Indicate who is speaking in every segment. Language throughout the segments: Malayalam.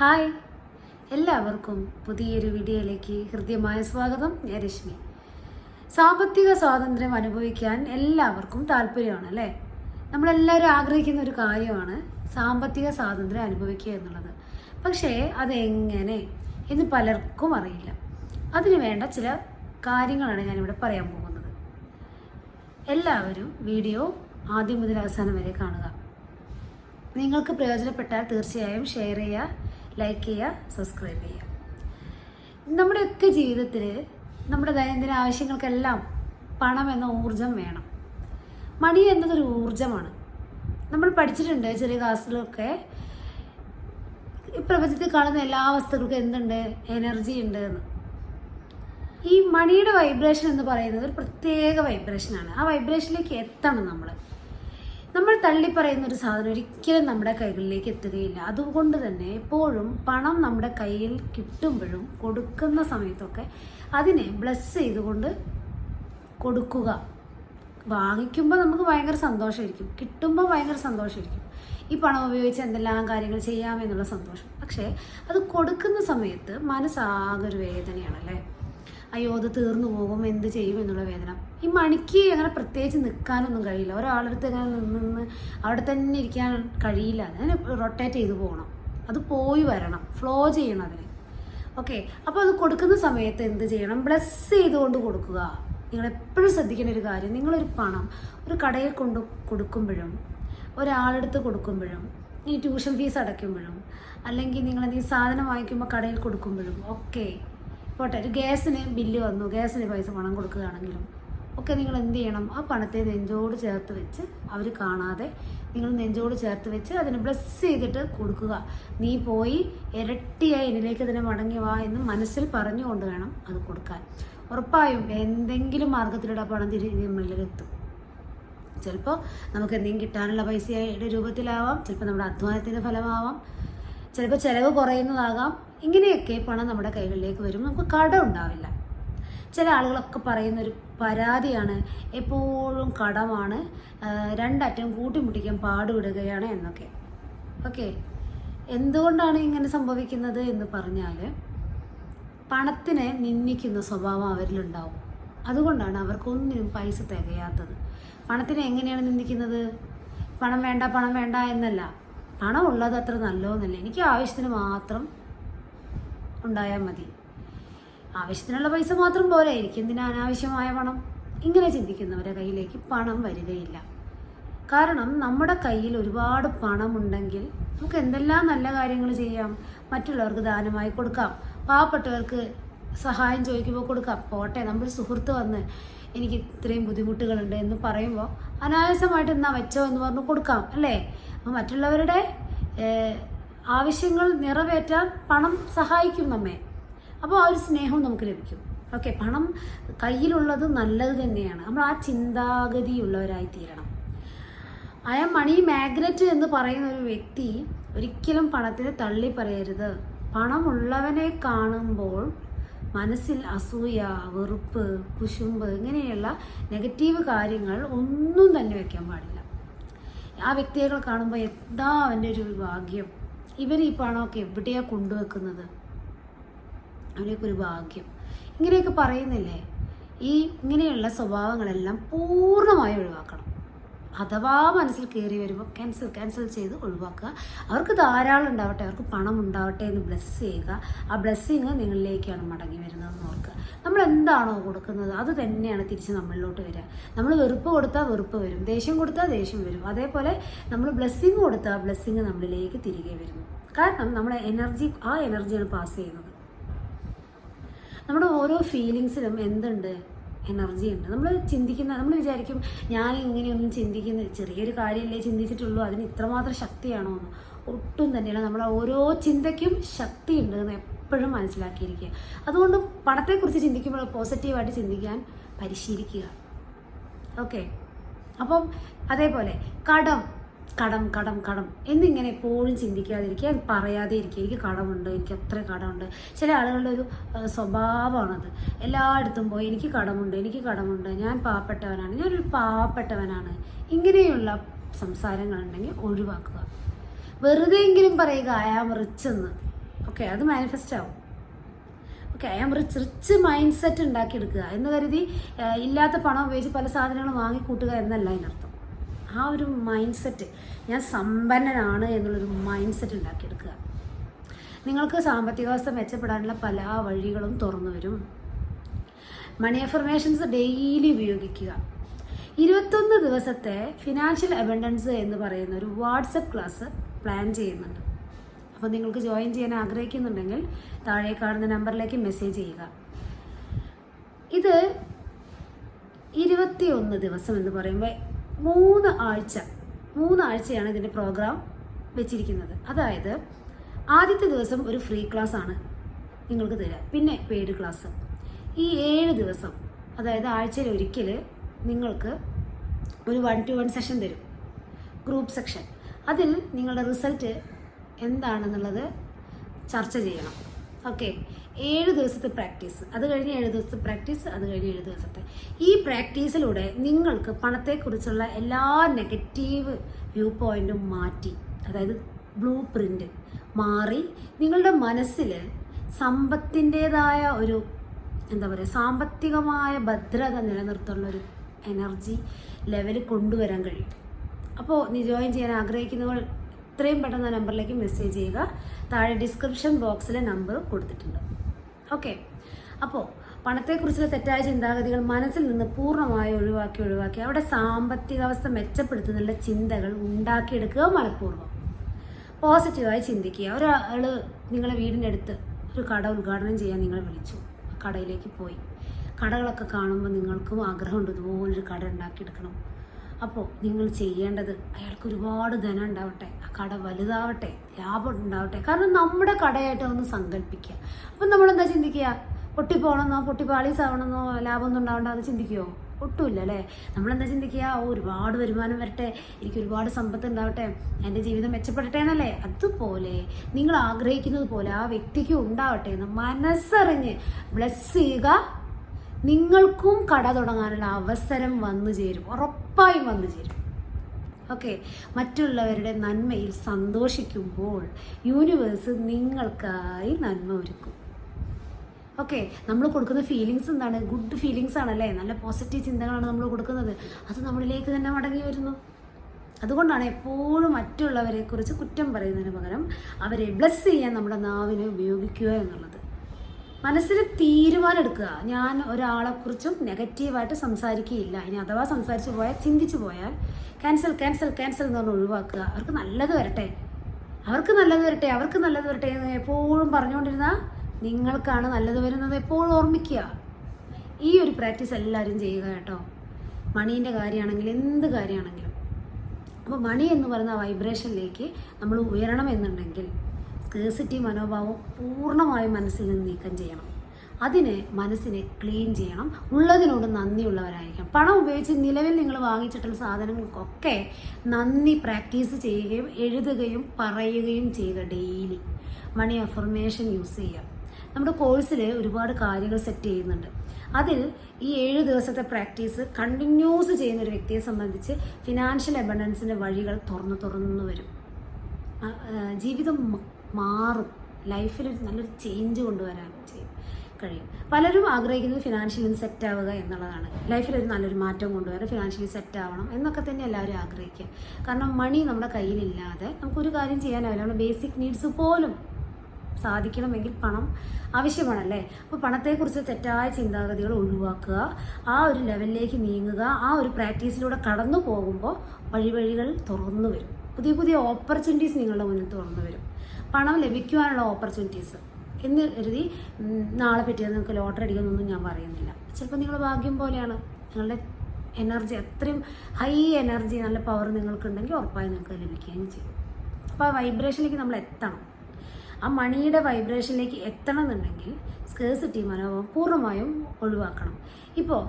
Speaker 1: ഹായ്. എല്ലാവർക്കും പുതിയൊരു വീഡിയോയിലേക്ക് ഹൃദ്യമായ സ്വാഗതം. ഞാൻ രശ്മി. സാമ്പത്തിക സ്വാതന്ത്ര്യം അനുഭവിക്കാൻ എല്ലാവർക്കും താല്പര്യമാണ് അല്ലേ? നമ്മളെല്ലാവരും ആഗ്രഹിക്കുന്ന ഒരു കാര്യമാണ് സാമ്പത്തിക സ്വാതന്ത്ര്യം അനുഭവിക്കുക എന്നുള്ളത്. പക്ഷേ അതെങ്ങനെ എന്ന് പലർക്കും അറിയില്ല. അതിനു വേണ്ട ചില കാര്യങ്ങളാണ് ഞാനിവിടെ പറയാൻ പോകുന്നത്. എല്ലാവരും വീഡിയോ ആദ്യം മുതൽ അവസാനം വരെ കാണുക. നിങ്ങൾക്ക് പ്രയോജനപ്പെട്ടാൽ തീർച്ചയായും ഷെയർ ചെയ്യുക ലൈക്ക് ചെയ്യുക സബ്സ്ക്രൈബ് ചെയ്യുക. നമ്മുടെയൊക്കെ ജീവിതത്തിൽ നമ്മുടെ ദൈനംദിന ആവശ്യങ്ങൾക്കെല്ലാം പണം എന്ന ഊർജം വേണം. മണി എന്നതൊരു ഊർജമാണ് നമ്മൾ പഠിച്ചിട്ടുണ്ട് ചെറിയ ക്ലാസ്സിലൊക്കെ. ഈ പ്രപഞ്ചത്തിൽ കാണുന്ന എല്ലാ വസ്തുക്കൾക്കും എന്തുണ്ട്? എനർജി ഉണ്ട് എന്ന്. ഈ മണിയുടെ വൈബ്രേഷൻ എന്ന് പറയുന്നത് ഒരു പ്രത്യേക വൈബ്രേഷനാണ് ആ വൈബ്രേഷനിലേക്ക് എത്തണം നമ്മൾ നമ്മൾ തള്ളി പറയുന്ന ഒരു സാധനം ഒരിക്കലും നമ്മുടെ കൈകളിലേക്ക് എത്തുകയില്ല. അതുകൊണ്ട് തന്നെ എപ്പോഴും പണം നമ്മുടെ കയ്യിൽ കിട്ടുമ്പോഴും കൊടുക്കുന്ന സമയത്തൊക്കെ അതിനെ ബ്ലസ് ചെയ്തുകൊണ്ട് കൊടുക്കുക. വാങ്ങിക്കുമ്പോൾ നമുക്ക് ഭയങ്കര സന്തോഷമായിരിക്കും കിട്ടുമ്പോൾ ഭയങ്കര സന്തോഷമായിരിക്കും ഈ പണം ഉപയോഗിച്ച് എന്തെല്ലാം കാര്യങ്ങൾ ചെയ്യാമെന്നുള്ള സന്തോഷം. പക്ഷേ അത് കൊടുക്കുന്ന സമയത്ത് മനസ്സാകെ ഒരു വേദനയാണല്ലേ? അയ്യോ അത് തീർന്നു പോകും എന്ത് ചെയ്യും എന്നുള്ള വേദന. ഈ മണിക്ക് അങ്ങനെ പ്രത്യേകിച്ച് നിൽക്കാനൊന്നും കഴിയില്ല. ഒരാളടുത്ത് ഇങ്ങനെ നിന്ന് നിന്ന് അവിടെ തന്നെ ഇരിക്കാൻ കഴിയില്ല. അതിന് റൊട്ടേറ്റ് ചെയ്ത് പോകണം. അത് പോയി വരണം. ഫ്ലോ ചെയ്യണം അതിന്. ഓക്കെ അപ്പോൾ അത് കൊടുക്കുന്ന സമയത്ത് എന്ത് ചെയ്യണം? ബ്ലസ് ചെയ്തുകൊണ്ട് കൊടുക്കുക. നിങ്ങൾ എപ്പോഴും ശ്രദ്ധിക്കേണ്ട ഒരു കാര്യം നിങ്ങളൊരു പണം ഒരു കടയിൽ കൊണ്ട് കൊടുക്കുമ്പോഴും ഒരാളെടുത്ത് കൊടുക്കുമ്പോഴും ഈ ട്യൂഷൻ ഫീസ് അടയ്ക്കുമ്പോഴും അല്ലെങ്കിൽ നിങ്ങൾ എന്തെങ്കിലും സാധനം വാങ്ങിക്കുമ്പോൾ കടയിൽ കൊടുക്കുമ്പോഴും ഒക്കെ പോട്ടെ ഒരു ഗ്യാസിന് ബില്ല് വന്നു ഗ്യാസിന് പൈസ പണം കൊടുക്കുകയാണെങ്കിലും ഒക്കെ നിങ്ങൾ എന്ത് ചെയ്യണം? ആ പണത്തെ നെഞ്ചോട് ചേർത്ത് വെച്ച് അവർ കാണാതെ നിങ്ങൾ നെഞ്ചോട് ചേർത്ത് വെച്ച് അതിനെ ബ്ലസ് ചെയ്തിട്ട് കൊടുക്കുക. നീ പോയി ഇരട്ടിയായി ഇതിലേക്ക് തന്നെ മടങ്ങി വാ എന്ന് മനസ്സിൽ പറഞ്ഞുകൊണ്ട് വേണം അത് കൊടുക്കാൻ. ഉറപ്പായും എന്തെങ്കിലും മാർഗത്തിലൂടെ ആ പണം തിരികെ നമ്മളിലേക്ക് എത്തും. ചിലപ്പോൾ നമുക്ക് എന്തെങ്കിലും കിട്ടാനുള്ള പൈസയുടെ രൂപത്തിലാവാം ചിലപ്പോൾ നമ്മുടെ അധ്വാനത്തിന്റെ ഫലമാവാം. ചിലപ്പോൾ ചിലവ് കുറയുന്നതാകാം. ഇങ്ങനെയൊക്കെ പണം നമ്മുടെ കൈകളിലേക്ക് വരും. നമുക്ക് കടം ഉണ്ടാവില്ല. ചില ആളുകളൊക്കെ പറയുന്നൊരു പരാതിയാണ് എപ്പോഴും കടമാണ് രണ്ടറ്റം കൂട്ടിമുട്ടിക്കാൻ പാടുവിടുകയാണ് എന്നൊക്കെ. ഓക്കെ. എന്തുകൊണ്ടാണ് ഇങ്ങനെ സംഭവിക്കുന്നത് എന്ന് പറഞ്ഞാൽ പണത്തിനെ നിന്ദിക്കുന്ന സ്വഭാവം അവരിലുണ്ടാവും അതുകൊണ്ടാണ് അവർക്കൊന്നിനും പൈസ തികയാത്തത്. പണത്തിനെ എങ്ങനെയാണ് നിന്ദിക്കുന്നത്? പണം വേണ്ട പണം വേണ്ട എന്നല്ല. പണം ഉള്ളത് അത്ര നല്ലതെന്നല്ല എനിക്ക് ആവശ്യത്തിന് മാത്രം ഉണ്ടായാൽ മതി. ആവശ്യത്തിനുള്ള പൈസ മാത്രം പോരെ. എനിക്ക് എന്തിനാ അനാവശ്യമായ പണം? ഇങ്ങനെ ചിന്തിക്കുന്നവരെ കയ്യിലേക്ക് പണം വരികയില്ല. കാരണം നമ്മുടെ കയ്യിൽ ഒരുപാട് പണമുണ്ടെങ്കിൽ നമുക്ക് എന്തെല്ലാം നല്ല കാര്യങ്ങൾ ചെയ്യാം? മറ്റുള്ളവർക്ക് ദാനമായി കൊടുക്കാം. പാവപ്പെട്ടവർക്ക് സഹായം ചോദിക്കുമ്പോൾ കൊടുക്കാം. പോട്ടെ നമ്മൾ സുഹൃത്ത് വന്ന് എനിക്ക് ഇത്രയും ബുദ്ധിമുട്ടുകളുണ്ട് എന്ന് പറയുമ്പോൾ അനായാസമായിട്ട് എന്നാ വെച്ചോ എന്ന് പറഞ്ഞ് കൊടുക്കാം അല്ലേ? അപ്പോൾ മറ്റുള്ളവരുടെ ആവശ്യങ്ങൾ നിറവേറ്റാൻ പണം സഹായിക്കും നമ്മെ. അപ്പോൾ ആ ഒരു സ്നേഹവും നമുക്ക് ലഭിക്കും. ഓക്കെ പണം കയ്യിലുള്ളത് നല്ലത് തന്നെയാണ്. നമ്മൾ ആ ചിന്താഗതിയുള്ളവരായി തീരണം ആം മണി മാഗ്നറ്റ് എന്ന് പറയുന്ന ഒരു വ്യക്തി ഒരിക്കലും പണത്തിനെ തള്ളി പറയരുത് പണമുള്ളവനെ കാണുമ്പോൾ മനസ്സിൽ അസൂയ വെറുപ്പ് കുശുമ്പ് ഇങ്ങനെയുള്ള നെഗറ്റീവ് കാര്യങ്ങൾ ഒന്നും തന്നെ വയ്ക്കാൻ പാടില്ല. ആ വ്യക്തികളെ കാണുമ്പോൾ എന്താ അവന്റെ ഒരു ഭാഗ്യം? ഇവർ ഈ പണമൊക്കെ എവിടെയാണ് കൊണ്ടുവെക്കുന്നത്? അവനെയൊക്കെ ഒരു ഭാഗ്യം. ഇങ്ങനെയൊക്കെ പറയുന്നില്ലേ? ഈ ഇങ്ങനെയുള്ള സ്വഭാവങ്ങളെല്ലാം പൂർണമായി ഒഴിവാക്കണം. അഥവാ മനസ്സിൽ കയറി വരുമ്പോൾ ക്യാൻസൽ ക്യാൻസൽ ചെയ്ത് ഒഴിവാക്കുക. അവർക്ക് ധാരാളം ഉണ്ടാവട്ടെ അവർക്ക് പണം ഉണ്ടാവട്ടെ എന്ന് ബ്ലെസ് ചെയ്യുക. ആ ബ്ലെസ്സിങ് നിങ്ങളിലേക്കാണ് മടങ്ങി വരുന്നതെന്ന് ഓർക്കുക. നമ്മൾ എന്താണോ കൊടുക്കുന്നത് അത് തന്നെയാണ് തിരിച്ച് നമ്മളിലോട്ട് വരിക. നമ്മൾ വെറുപ്പ് കൊടുത്താൽ വെറുപ്പ് വരും. ദേഷ്യം കൊടുത്താൽ ദേഷ്യം വരും. അതേപോലെ നമ്മൾ ബ്ലെസ്സിങ് കൊടുത്താൽ ബ്ലെസ്സിങ് നമ്മളിലേക്ക് തിരികെ വരുന്നു. കാരണം നമ്മുടെ എനർജി ആ എനർജിയാണ് പാസ് ചെയ്യുന്നത്. നമ്മുടെ ഓരോ ഫീലിങ്സിലും എന്തുണ്ട്? എനർജി ഉണ്ട്. നമ്മൾ ചിന്തിക്കുന്ന നമ്മൾ വിചാരിക്കും ഞാൻ ഇങ്ങനെയൊന്നും ചിന്തിക്കുന്ന ചെറിയൊരു കാര്യമല്ലേ ചിന്തിച്ചിട്ടുള്ളൂ. അതിന് ഇത്രമാത്രം ശക്തിയാണോ എന്ന്. ഒട്ടും തന്നെയല്ല. നമ്മളെ ഓരോ ചിന്തയ്ക്കും ശക്തിയുണ്ട് എന്ന് എപ്പോഴും മനസ്സിലാക്കിയിരിക്കുക. അതുകൊണ്ട് പണത്തെക്കുറിച്ച് ചിന്തിക്കുമ്പോൾ പോസിറ്റീവായിട്ട് ചിന്തിക്കാൻ പരിശീലിക്കുക. ഓക്കെ? അപ്പം അതേപോലെ കടം. കടം കടം കടം എന്നിങ്ങനെ എപ്പോഴും ചിന്തിക്കാതിരിക്കുക പറയാതെ ഇരിക്കുക. എനിക്ക് കടമുണ്ട് എനിക്ക് എത്ര കടമുണ്ട്. ചില ആളുകളുടെ ഒരു ആ, സ്വഭാവമാണത്. എല്ലായിടത്തും പോയി എനിക്ക് കടമുണ്ട് എനിക്ക് കടമുണ്ട് ഞാൻ പാവപ്പെട്ടവനാണ് ഞാനൊരു പാവപ്പെട്ടവനാണ്. ഇങ്ങനെയുള്ള സംസാരങ്ങളുണ്ടെങ്കിൽ ഒഴിവാക്കുക. വെറുതെ എങ്കിലും പറയുക അയാം റിച്ചെന്ന് ഓക്കെ അത് മാനിഫെസ്റ്റ് ആവും. Okay am rich rich mindset ഉണ്ടാക്കിയെടുക്കുക എന്ന് കരുതി ഇല്ലാത്ത പണം ഉപയോഗിച്ച് പല സാധനങ്ങളും വാങ്ങിക്കൂട്ടുക എന്നല്ല അതിനർത്ഥം. ആ ഒരു മൈൻഡ് സെറ്റ് ഞാൻ സമ്പന്നനാണ് എന്നുള്ളൊരു മൈൻഡ് സെറ്റ് ഉണ്ടാക്കിയെടുക്കുക. നിങ്ങൾക്ക് സാമ്പത്തികാവസ്ഥ മെച്ചപ്പെടാനുള്ള പല വഴികളും തുറന്നു വരും. മണി അഫർമേഷൻസ് ഡെയിലി ഉപയോഗിക്കുക. ഇരുപത്തൊന്ന് ദിവസത്തെ ഫിനാൻഷ്യൽ അബൻഡൻസ് എന്ന് പറയുന്ന ഒരു വാട്സപ്പ് ക്ലാസ് പ്ലാൻ ചെയ്യുന്നുണ്ട്. അപ്പോൾ നിങ്ങൾക്ക് ജോയിൻ ചെയ്യാൻ ആഗ്രഹിക്കുന്നുണ്ടെങ്കിൽ താഴെ കാണുന്ന നമ്പറിലേക്ക് മെസ്സേജ് ചെയ്യുക. ഇത് ഇരുപത്തിയൊന്ന് ദിവസം എന്ന് പറയുമ്പോൾ മൂന്ന് ആഴ്ച മൂന്നാഴ്ചയാണ് ഇതിന്റെ പ്രോഗ്രാം വെച്ചിരിക്കുന്നത്. അതായത് ആദ്യത്തെ ദിവസം ഒരു ഫ്രീ ക്ലാസ് ആണ് നിങ്ങൾക്ക് തരാം. പിന്നെ പെയ്ഡ് ക്ലാസ് ഈ ഏഴ് ദിവസം അതായത് ആഴ്ചയിൽ ഒരിക്കൽ നിങ്ങൾക്ക് ഒരു വൺ ടു വൺ സെഷൻ തരും. ഗ്രൂപ്പ് സെക്ഷൻ അതിൽ നിങ്ങളുടെ റിസൾട്ട് എന്താണെന്നുള്ളത് ചർച്ച ചെയ്യണം. ഓക്കെ ഏഴ് ദിവസത്തെ പ്രാക്ടീസ് അത് കഴിഞ്ഞ് ഏഴ് ദിവസത്തെ പ്രാക്ടീസ് അത് കഴിഞ്ഞ് ഏഴ് ദിവസത്തെ. ഈ പ്രാക്ടീസിലൂടെ നിങ്ങൾക്ക് പണത്തെക്കുറിച്ചുള്ള എല്ലാ നെഗറ്റീവ് വ്യൂ പോയിന്റും മാറ്റി അതായത് ബ്ലൂ പ്രിന്റ് മാറി നിങ്ങളുടെ മനസ്സിൽ സമ്പത്തിന്റേതായ ഒരു എന്താ പറയുക സാമ്പത്തികമായ ഭദ്രത നിലനിർത്തുന്ന ഒരു എനർജി ലെവൽ കൊണ്ടുവരാൻ കഴിയും. അപ്പോൾ നീ ജോയിൻ ചെയ്യാൻ ആഗ്രഹിക്കുന്നവൾ എത്രയും പെട്ടെന്ന് ആ നമ്പറിലേക്ക് മെസ്സേജ് ചെയ്യുക. താഴെ ഡിസ്ക്രിപ്ഷൻ ബോക്സിലെ നമ്പർ കൊടുത്തിട്ടുണ്ട്. ഓക്കെ അപ്പോൾ പണത്തെക്കുറിച്ചുള്ള തെറ്റായ ചിന്താഗതികൾ മനസ്സിൽ നിന്ന് പൂർണമായി ഒഴിവാക്കി ഒഴിവാക്കി അവിടെ സാമ്പത്തികാവസ്ഥ മെച്ചപ്പെടുത്തുന്നുള്ള ചിന്തകൾ ഉണ്ടാക്കിയെടുക്കുക മനഃപൂർവം. പോസിറ്റീവായി ചിന്തിക്കുക. ഒരാൾ നിങ്ങളെ വീടിന്റെ അടുത്ത് ഒരു കട ഉദ്ഘാടനം ചെയ്യാൻ നിങ്ങളെ വിളിച്ചു. കടയിലേക്ക് പോയി. കടകളൊക്കെ കാണുമ്പോൾ നിങ്ങൾക്കും ആഗ്രഹമുണ്ട് ഇതുപോലൊരു കട ഉണ്ടാക്കിയെടുക്കണം. അപ്പോൾ നിങ്ങൾ ചെയ്യേണ്ടത് അയാൾക്ക് ഒരുപാട് ധനം ഉണ്ടാവട്ടെ ആ കട വലുതാവട്ടെ ലാഭം ഉണ്ടാവട്ടെ. കാരണം നമ്മുടെ കടയായിട്ട് ഒന്ന് സങ്കല്പിക്കുക. അപ്പം നമ്മളെന്താ ചിന്തിക്കുക? പൊട്ടിപ്പോണമെന്നോ പൊട്ടിപ്പാളീസാവണമെന്നോ ലാഭമൊന്നും ഉണ്ടാവണ്ടെന്ന് ചിന്തിക്കുമോ ഒട്ടുമില്ല അല്ലേ നമ്മളെന്താ ചിന്തിക്കുക? ഓ ഒരുപാട് വരുമാനം വരട്ടെ എനിക്ക് ഒരുപാട് സമ്പത്ത് ഉണ്ടാവട്ടെ എന്റെ ജീവിതം മെച്ചപ്പെടട്ടെ എന്നല്ലേ? അതുപോലെ നിങ്ങൾ ആഗ്രഹിക്കുന്നത് പോലെ ആ വ്യക്തിക്ക് ഉണ്ടാവട്ടെ എന്ന് മനസ്സറിഞ്ഞ് ബ്ലസ് ചെയ്യുക. നിങ്ങൾക്കും കട തുടങ്ങാനുള്ള അവസരം വന്നു ചേരും. ഉറപ്പായും വന്നു ചേരും. ഓക്കെ മറ്റുള്ളവരുടെ നന്മയിൽ സന്തോഷിക്കുമ്പോൾ യൂണിവേഴ്സ് നിങ്ങൾക്കായി നന്മ ഒരുക്കും. ഓക്കെ നമ്മൾ കൊടുക്കുന്ന ഫീലിങ്സ് എന്താണ്? ഗുഡ് ഫീലിങ്സ് ആണല്ലേ? നല്ല പോസിറ്റീവ് ചിന്തകളാണ് നമ്മൾ കൊടുക്കുന്നത്. അത് നമ്മളിലേക്ക് തന്നെ മടങ്ങി വരുന്നു. അതുകൊണ്ടാണ് എപ്പോഴും മറ്റുള്ളവരെക്കുറിച്ച് കുറ്റം പറയുന്നതിന് പകരം അവരെ ബ്ലെസ് ചെയ്യാൻ നമ്മുടെ നാവിനെ ഉപയോഗിക്കുക എന്നുള്ളത്. മനസ്സിൽ തീരുമാനം എടുക്കുക ഞാൻ ഒരാളെക്കുറിച്ചും നെഗറ്റീവായിട്ട് സംസാരിക്കുകയില്ല. ഇനി അഥവാ സംസാരിച്ചു പോയാൽ ചിന്തിച്ചു പോയാൽ ക്യാൻസൽ ക്യാൻസൽ ക്യാൻസൽ എന്ന് പറഞ്ഞ് ഒഴിവാക്കുക. അവർക്ക് നല്ലത് വരട്ടെ. അവർക്ക് നല്ലത് വരട്ടെ. അവർക്ക് നല്ലത് വരട്ടെ എന്ന് എപ്പോഴും പറഞ്ഞുകൊണ്ടിരുന്നാൽ നിങ്ങൾക്കാണ് നല്ലത് വരുന്നത് എപ്പോഴും ഓർമ്മിക്കുക. ഈ ഒരു പ്രാക്ടീസ് എല്ലാവരും ചെയ്യുക കേട്ടോ. മണീന്റെ കാര്യമാണെങ്കിലും എന്ത് കാര്യമാണെങ്കിലും. അപ്പോൾ മണി എന്ന് പറയുന്ന വൈബ്രേഷനിലേക്ക് നമ്മൾ ഉയരണം എന്നുണ്ടെങ്കിൽ സ്കേഴ്സിറ്റി മനോഭാവം പൂർണമായും മനസ്സിൽ നിന്ന് നീക്കം ചെയ്യണം. അതിനെ മനസ്സിനെ ക്ലീൻ ചെയ്യണം. ഉള്ളതിനോട് നന്ദിയുള്ളവരായിരിക്കണം. പണം ഉപയോഗിച്ച് നിലവിൽ നിങ്ങൾ വാങ്ങിച്ചിട്ടുള്ള സാധനങ്ങൾക്കൊക്കെ നന്ദി പ്രാക്ടീസ് ചെയ്യുകയും എഴുതുകയും പറയുകയും ചെയ്യുക ഡെയിലി മണി അഫർമേഷൻ യൂസ് ചെയ്യുക. നമ്മുടെ കോഴ്സിൽ ഒരുപാട് കാര്യങ്ങൾ സെറ്റ് ചെയ്യുന്നുണ്ട്. അതിൽ ഈ ഏഴ് ദിവസത്തെ പ്രാക്ടീസ് കണ്ടിന്യൂസ് ചെയ്യുന്ന ഒരു വ്യക്തിയെ സംബന്ധിച്ച് ഫിനാൻഷ്യൽ അബണ്ടൻസിന്റെ വഴികൾ തുറന്നു തുറന്നു വരും. ജീവിതം മാറും. ലൈഫിൽ നല്ലൊരു ചേഞ്ച് കൊണ്ടുവരാൻ കഴിയും. പലരും ആഗ്രഹിക്കുന്നത് ഫിനാൻഷ്യലി സെറ്റ് ആവുക എന്നുള്ളതാണ്. ലൈഫിൽ ഒരു നല്ലൊരു മാറ്റം കൊണ്ടുവരാൻ ഫിനാൻഷ്യലി സെറ്റ് ആവണം എന്നൊക്കെ തന്നെ എല്ലാവരും ആഗ്രഹിക്കുക. കാരണം മണി നമ്മുടെ കയ്യിലില്ലാതെ നമുക്കൊരു കാര്യം ചെയ്യാനാവില്ല. നമ്മുടെ ബേസിക് നീഡ്സ് പോലും സാധിക്കണമെങ്കിൽ പണം ആവശ്യമാണല്ലേ? അപ്പോൾ പണത്തെക്കുറിച്ച് തെറ്റായ ചിന്താഗതികൾ ഒഴിവാക്കുക ആ ഒരു ലെവലിലേക്ക് നീങ്ങുക ആ ഒരു പ്രാക്ടീസിലൂടെ കടന്നു പോകുമ്പോൾ വഴിവഴികൾ തുറന്നു വരും. പുതിയ പുതിയ ഓപ്പർച്യൂണിറ്റീസ് നിങ്ങളുടെ മുന്നിൽ തുറന്നു വരും. പണം ലഭിക്കുവാനുള്ള ഓപ്പർച്യൂണിറ്റീസ് എന്ന് കരുതി നാളെ പറ്റിയത് നിങ്ങൾക്ക് ലോട്ടറി അടിക്കുമെന്നൊന്നും ഞാൻ പറയുന്നില്ല. ചിലപ്പോൾ നിങ്ങൾ ഭാഗ്യം പോലെയാണ്. നിങ്ങളുടെ എനർജി അത്രയും ഹൈ എനർജി നല്ല പവർ നിങ്ങൾക്കുണ്ടെങ്കിൽ ഉറപ്പായി നിങ്ങൾക്ക് ലഭിക്കുകയും ചെയ്യും. അപ്പോൾ ആ വൈബ്രേഷനിലേക്ക് നമ്മൾ എത്തണം. ആ മണിയുടെ വൈബ്രേഷനിലേക്ക് എത്തണം എന്നുണ്ടെങ്കിൽ സ്കേഴ്സിറ്റി മനോഭാവം പൂർണമായും ഒഴിവാക്കണം. ഇപ്പോൾ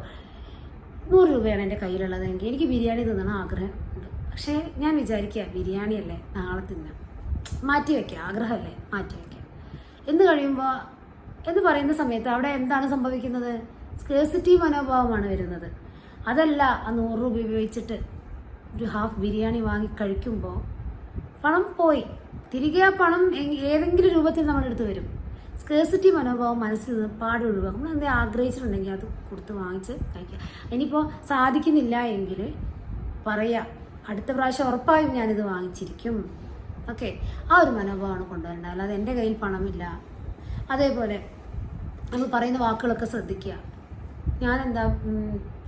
Speaker 1: നൂറ് രൂപയാണ് എന്റെ കയ്യിലുള്ളതെങ്കിൽ എനിക്ക് ബിരിയാണി തിന്നണം ആഗ്രഹമുണ്ട് പക്ഷേ ഞാൻ വിചാരിക്കുക ബിരിയാണി അല്ലേ നാളെ തിന്നാം. മാറ്റി വയ്ക്കുക ആഗ്രഹമല്ലേ? മാറ്റി വയ്ക്കുക എന്ന് കഴിയുമ്പോൾ എന്ന് പറയുന്ന സമയത്ത് അവിടെ എന്താണ് സംഭവിക്കുന്നത്? സ്കേഴ്സിറ്റി മനോഭാവമാണ് വരുന്നത്. അതല്ല ആ നൂറ് രൂപ ഉപയോഗിച്ചിട്ട് ഒരു ഹാഫ് ബിരിയാണി വാങ്ങി കഴിക്കുമ്പോൾ പണം പോയി. തിരികെ ആ പണം ഏതെങ്കിലും രൂപത്തിൽ നമ്മളെടുത്ത് വരും. സ്കേഴ്സിറ്റി മനോഭാവം മനസ്സിൽ നിന്ന് പാടെ ഒഴിവാക്കും നമ്മൾ എന്തെങ്കിലും ആഗ്രഹിച്ചിട്ടുണ്ടെങ്കിൽ അത് കൊടുത്ത് വാങ്ങിച്ച് കഴിക്കുക. ഇനിയിപ്പോൾ സാധിക്കുന്നില്ല എങ്കിൽ പറയുക അടുത്ത പ്രാവശ്യം ഉറപ്പായും ഞാനിത് വാങ്ങിച്ചിരിക്കും. ഓക്കെ. ആ ഒരു മനോഭാവമാണ് കൊണ്ടുവരേണ്ടത്. അല്ലാതെ എന്റെ കയ്യിൽ പണമില്ല. അതേപോലെ നമ്മൾ പറയുന്ന വാക്കുകളൊക്കെ ശ്രദ്ധിക്കുക. ഞാനെന്താ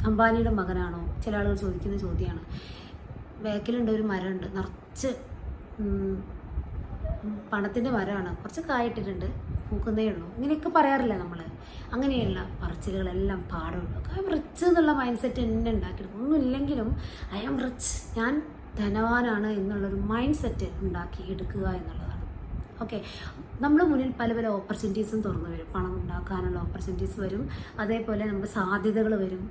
Speaker 1: അംബാനിയുടെ മകനാണോ? ചില ആളുകൾ ചോദിക്കുന്ന ചോദ്യമാണ്. ബാക്കിലുണ്ട് ഒരു മരമുണ്ട്. നിറച്ച് പണത്തിന്റെ മരമാണ്. കുറച്ച് കായിട്ടിട്ടുണ്ട്. പൂക്കുന്നേ ഉള്ളൂ. ഇങ്ങനെയൊക്കെ പറയാറില്ല നമ്മൾ അങ്ങനെയുള്ള പറച്ചിലുകളെല്ലാം പാടുള്ളൂ ഐ എം റിച്ച് എന്നുള്ള മൈൻഡ് സെറ്റ് എന്നെ ഉണ്ടാക്കിയെടുക്കും. ഒന്നുമില്ലെങ്കിലും ഐ ആം റിച്ച് ഞാൻ ധനവാനാണ് എന്നുള്ളൊരു മൈൻഡ് സെറ്റ് ഉണ്ടാക്കി എടുക്കുക എന്നുള്ളതാണ്. ഓക്കെ നമ്മുടെ മുന്നിൽ പല പല ഓപ്പർച്യൂണിറ്റീസും തുറന്നു വരും. പണം ഉണ്ടാക്കാനുള്ള ഓപ്പർച്യൂണിറ്റീസ് വരും. അതേപോലെ നമുക്ക് സാധ്യതകൾ വരും.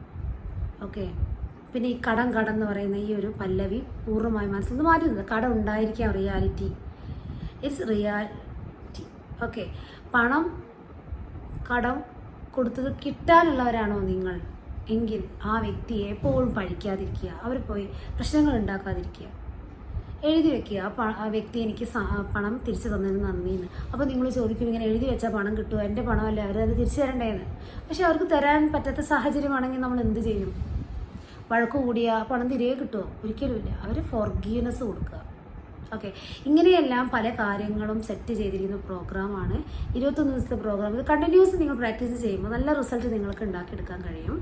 Speaker 1: ഓക്കെ പിന്നെ ഈ കടം കടം എന്ന് പറയുന്ന ഈ ഒരു പല്ലവി പൂർണമായി മനസ്സിൽ നിന്ന് മാറ്റുന്നത്. കടം ഉണ്ടായിരിക്കാം റിയാലിറ്റി ഇറ്റ്സ് റിയാലിറ്റി ഓക്കെ പണം കടം കൊടുത്തത് കിട്ടാനുള്ളവരാണോ നിങ്ങൾ? എങ്കിൽ ആ വ്യക്തിയെ എപ്പോഴും പഴിക്കാതിരിക്കുക അവർ പോയി പ്രശ്നങ്ങൾ ഉണ്ടാക്കാതിരിക്കുക. എഴുതി വെക്കുക. ആ വ്യക്തി എനിക്ക് പണം തിരിച്ചു തന്നതിന് നന്ദിയെന്ന്. അപ്പോൾ നിങ്ങൾ ചോദിക്കും ഇങ്ങനെ എഴുതി വെച്ചാൽ പണം കിട്ടുമോ എന്റെ പണമല്ലേ അവരത് തിരിച്ചു തരണ്ടേന്ന്? പക്ഷേ അവർക്ക് തരാൻ പറ്റാത്ത സാഹചര്യമാണെങ്കിൽ നമ്മൾ എന്ത് ചെയ്യും? വഴക്ക് കൂടിയ പണം തിരികെ കിട്ടുമോ ഒരിക്കലുമില്ല. അവർ ഫോർഗീവ്നെസ് കൊടുക്കുക. ഓക്കെ ഇങ്ങനെയെല്ലാം പല കാര്യങ്ങളും സെറ്റ് ചെയ്തിരിക്കുന്ന പ്രോഗ്രാമാണ് ഇരുപത്തൊന്ന് ദിവസത്തെ പ്രോഗ്രാം ഇത് കണ്ടിന്യൂസ് നിങ്ങൾ പ്രാക്ടീസ് ചെയ്യുമ്പോൾ നല്ല റിസൾട്ട് നിങ്ങൾക്ക് ഉണ്ടാക്കിയെടുക്കാൻ കഴിയും.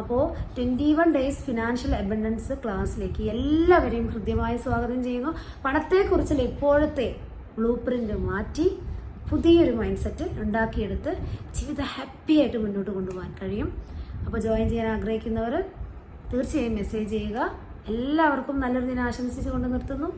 Speaker 1: അപ്പോൾ twenty one days financial abundance ക്ലാസ്സിലേക്ക് എല്ലാവരെയും ഹൃദ്യമായി സ്വാഗതം ചെയ്യുന്നു. പണത്തെക്കുറിച്ചുള്ള ഇപ്പോഴത്തെ ബ്ലൂ പ്രിന്റ് മാറ്റി പുതിയൊരു മൈൻഡ് സെറ്റ് ഉണ്ടാക്കിയെടുത്ത് ജീവിതം ഹാപ്പി ആയിട്ട് മുന്നോട്ട് കൊണ്ടുപോകാൻ കഴിയും. അപ്പോൾ ജോയിൻ ചെയ്യാൻ ആഗ്രഹിക്കുന്നവർ തീർച്ചയായും മെസ്സേജ് ചെയ്യുക. എല്ലാവർക്കും നല്ലൊരു ദിനം ആശംസിച്ചുകൊണ്ട് നിർത്തുന്നു.